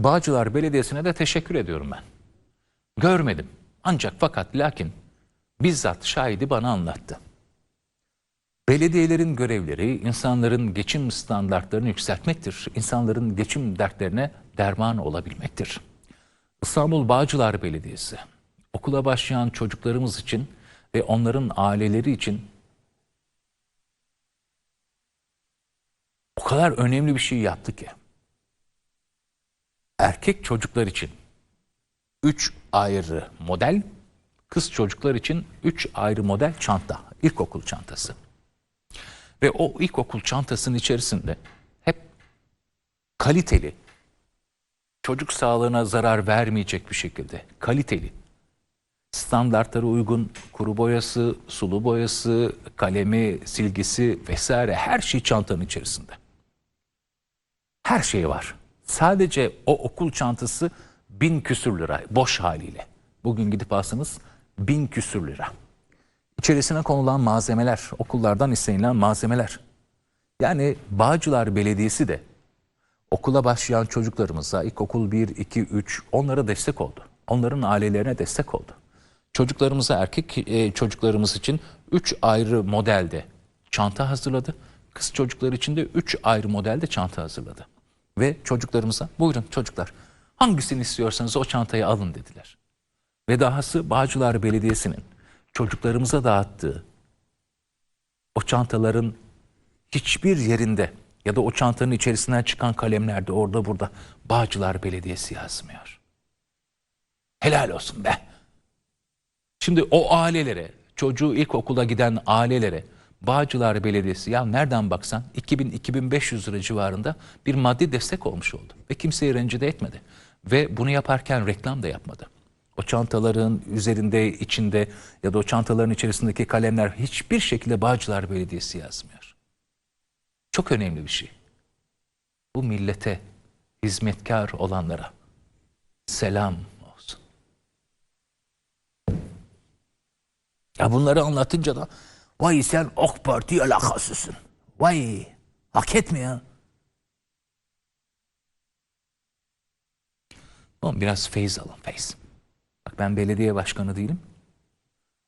Bağcılar Belediyesi'ne de teşekkür ediyorum ben. Görmedim. Ancak fakat lakin bizzat şahidi bana anlattı. Belediyelerin görevleri insanların geçim standartlarını yükseltmektir. İnsanların geçim dertlerine derman olabilmektir. İstanbul Bağcılar Belediyesi okula başlayan çocuklarımız için ve onların aileleri için o kadar önemli bir şey yaptı ki. Erkek çocuklar için 3 ayrı model, kız çocuklar için 3 ayrı model çanta, ilkokul çantası. Ve o ilkokul çantasının içerisinde hep kaliteli, çocuk sağlığına zarar vermeyecek bir şekilde kaliteli, standartlara uygun kuru boyası, sulu boyası, kalemi, silgisi vesaire her şey çantanın içerisinde. Her şey var. Sadece o okul çantası bin küsür lira boş haliyle. Bugün gidip alsanız bin küsür lira. İçerisine konulan malzemeler, okullardan istenilen malzemeler. Yani Bağcılar Belediyesi de okula başlayan çocuklarımıza ilkokul 1, 2, 3 onlara destek oldu. Onların ailelerine destek oldu. Çocuklarımıza erkek e, çocuklarımız için 3 ayrı modelde çanta hazırladı. Kız çocuklar için de 3 ayrı modelde çanta hazırladı. Ve çocuklarımıza buyurun çocuklar hangisini istiyorsanız o çantayı alın dediler. Ve dahası Bağcılar Belediyesi'nin çocuklarımıza dağıttığı o çantaların hiçbir yerinde ya da o çantanın içerisinden çıkan kalemlerde orada burada Bağcılar Belediyesi yazmıyor. Helal olsun be. Şimdi o ailelere, çocuğu ilkokula giden ailelere Bağcılar Belediyesi ya nereden baksan 2000-2500 lira civarında bir maddi destek olmuş oldu. Ve kimseyi rencide etmedi. Ve bunu yaparken reklam da yapmadı. O çantaların üzerinde, içinde ya da o çantaların içerisindeki kalemler hiçbir şekilde Bağcılar Belediyesi yazmıyor. Çok önemli bir şey. Bu millete hizmetkar olanlara selam olsun. Ya bunları anlatınca da vay sen AK Parti alakasısın. Vay hak etmiyor. Oğlum biraz feyiz alın feyiz. Bak ben belediye başkanı değilim.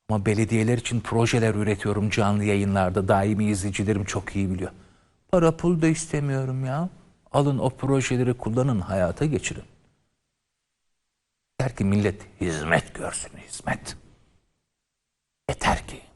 Ama belediyeler için projeler üretiyorum canlı yayınlarda. Daimi izleyicilerim çok iyi biliyor. Para pul da istemiyorum ya. Alın o projeleri kullanın, hayata geçirin. Yeter ki millet hizmet görsün, hizmet. Yeter ki.